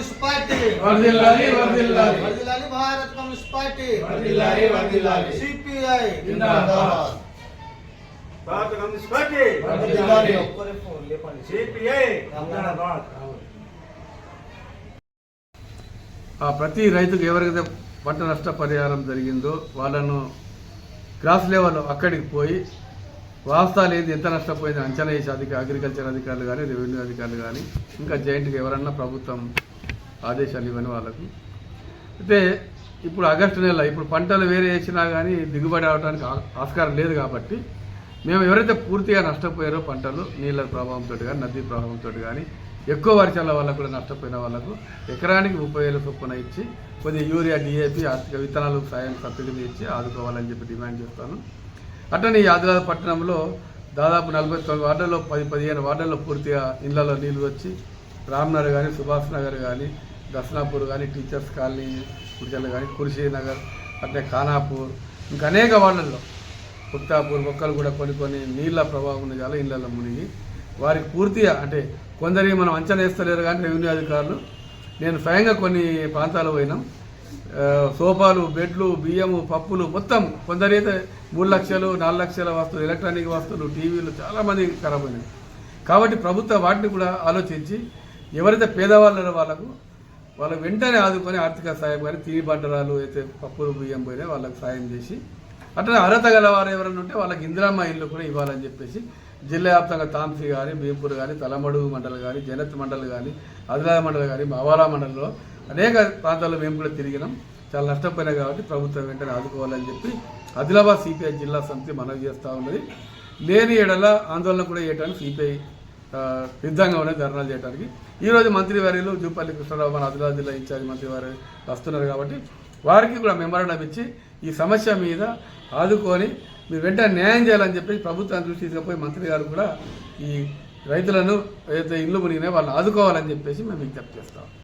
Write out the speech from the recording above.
Communist party వర్ధిల్లాలి, వర్ధిల్లాలి. వర్ధిల్లాలి భారత్ కమ్యూనిస్ట్ పార్టీ వర్ధిల్లాలి, వర్ధిల్లాలి. సిపిఐ జిందాబాద్. భారత కమ్యూనిస్ట్ పార్టీ వర్ధిల్లాలి. ఒక్కరే ఫోన్ లేపండి సిపిఐ జిందాబాద్ ఆ ప్రతి రైతుకు ఎవరికైతే పంట నష్ట పరిహారం జరిగిందో వాళ్ళను గ్రాస్ లెవెల్ అక్కడికి పోయి వాస్తవాలు ఏంది ఎంత నష్టపోయింది అంచనా వేసి అధిక అగ్రికల్చర్ అధికారులు కానీ రెవెన్యూ అధికారులు కానీ ఇంకా జాయింట్గా ఎవరన్నా ప్రభుత్వం ఆదేశాలు ఇవ్వని వాళ్ళకి. అయితే ఇప్పుడు ఆగస్టు నెల ఇప్పుడు పంటలు వేరే వేసినా కానీ దిగుబడి అవడానికి ఆస్కారం లేదు కాబట్టి మేము ఎవరైతే పూర్తిగా నష్టపోయారో పంటలు నీళ్ళ ప్రభావంతో కానీ నదీ ప్రభావంతో కానీ ఎక్కువ వర్షాల వల్ల కూడా నష్టపోయిన వాళ్ళకు ఎకరానికి ముప్పై వేల చొప్పున ఇచ్చి కొద్దిగా యూరియా డిఏపి ఆర్థిక విత్తనాలు సాయం సబ్సిడీ ఇచ్చి ఆదుకోవాలని చెప్పి డిమాండ్ చేస్తాను. అట్లనే ఈ ఆదిలాబాద్ పట్టణంలో దాదాపు నలభై తొమ్మిది వార్డుల్లో పది పదిహేను వార్డుల్లో పూర్తిగా ఇళ్ళలో నీళ్ళు వచ్చి రామ్నగర్ కానీ సుభాష్ నగర్ కానీ దర్శనాపూర్ కానీ టీచర్స్ కాలనీ కుడిచల్ల కానీ కురిశీ నగర్ అట్లే ఖానాపూర్ ఇంకా అనేక వాళ్ళల్లో. కుత్తాపూర్ మొక్కలు కూడా కొన్ని కొన్ని నీళ్ళ ప్రభావం ఉన్న చాలా ఇళ్ళల్లో మునిగి. వారికి పూర్తిగా అంటే కొందరికి మనం అంచనా వేస్తలేరు కానీ రెవెన్యూ అధికారులు. నేను స్వయంగా కొన్ని ప్రాంతాలు పోయినాం. సోఫాలు బెడ్లు బియ్యము పప్పులు మొత్తం కొందరైతే మూడు లక్షలు నాలుగు లక్షల వస్తువులు ఎలక్ట్రానిక్ వస్తువులు టీవీలు చాలామంది ఖరాబ్ అయినాయి. కాబట్టి ప్రభుత్వం వాటిని కూడా ఆలోచించి ఎవరైతే పేదవాళ్ళు వాళ్ళకు వాళ్ళకు వెంటనే ఆదుకొని ఆర్థిక సాయం కానీ తిని బండరాలు అయితే పప్పులు బియ్యం పోయినా వాళ్ళకి సాయం చేసి అట్లా అర్హత గల వారు ఎవరైనా ఉంటే వాళ్ళకి ఇందిరామ్మ ఇల్లు కూడా ఇవ్వాలని చెప్పేసి జిల్లా వ్యాప్తంగా తాంసీ కానీ భీంపూర్ కానీ తలమడుగు మండలి కానీ జనత్ మండలి కానీ ఆదిలాబాద్ మండలి కానీ మావాలా మండలిలో అనేక ప్రాంతాల్లో మేము కూడా తిరిగినాం. చాలా నష్టపోయినా కాబట్టి ప్రభుత్వం వెంటనే ఆదుకోవాలని చెప్పి ఆదిలాబాద్ సిపిఐ జిల్లా సమితి మనవి చేస్తూ ఉన్నది. లేని ఏడల ఆందోళన కూడా చేయడానికి సిపిఐ సిద్ధంగా ఉన్నాయి ధర్నాలు చేయడానికి ఈరోజు మంత్రి వర్యులు జూపల్లి కృష్ణారావు మన ఆదిలాబాద్ జిల్లా ఇన్ఛార్జ్ మంత్రి వారు వస్తున్నారు కాబట్టి వారికి కూడా మెమరాండం ఇచ్చి ఈ సమస్య మీద ఆదుకొని మీరు వెంటనే న్యాయం చేయాలని చెప్పి ప్రభుత్వాన్ని దృష్టి తీసుకుపోయి మంత్రి గారు కూడా ఈ రైతులను ఏదైతే ఇల్లు మునిగినాయో వాళ్ళని ఆదుకోవాలని చెప్పేసి మేము విజ్ఞప్తి చేస్తాం.